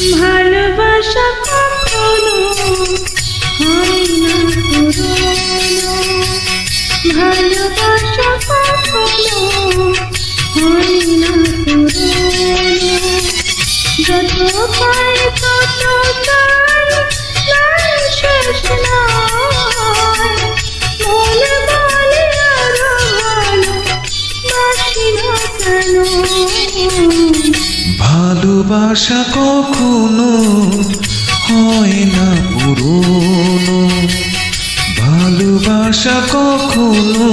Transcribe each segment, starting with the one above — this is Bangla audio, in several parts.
ভালোবাসা কখনো হয় না পুরনো। ভালোবাসা কখনো যত পাই ভালোবাসা কখনো হয় না পুরনো। ভালোবাসা কখনো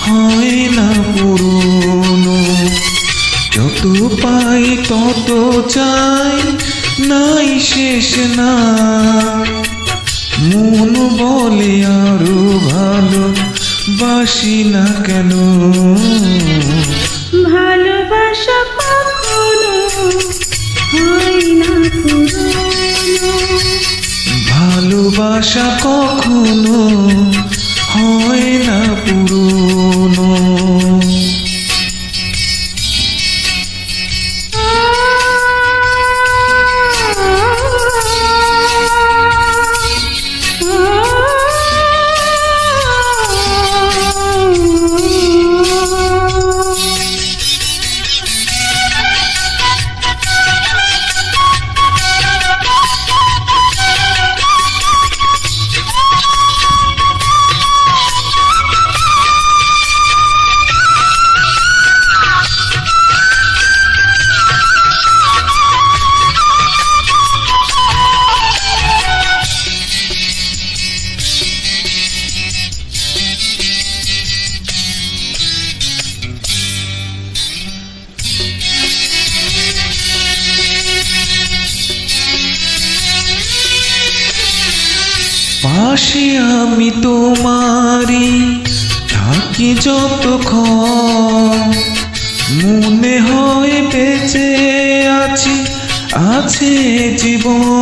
হয় না পুরনো। যত পাই তত চাই, নাই শেষ না। মন বলে আরও ভালো বাসি না কেন? ভালোবাসা না পাশে আমি তোমারি থাকি যতক্ষণ। মনে হয় বেঁচে আছি আছে জীবন।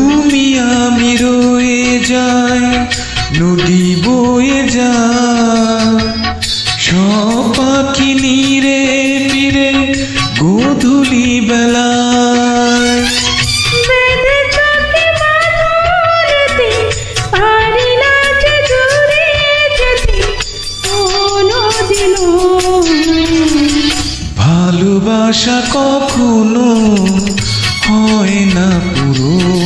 তুমি আমি রয়ে যাই নদী বয়ে যায়। সব পাখি নিরে ফিরে গোধুলি পারি কোনোদিনও। ভালোবাসা কখনো হয় না পুরনো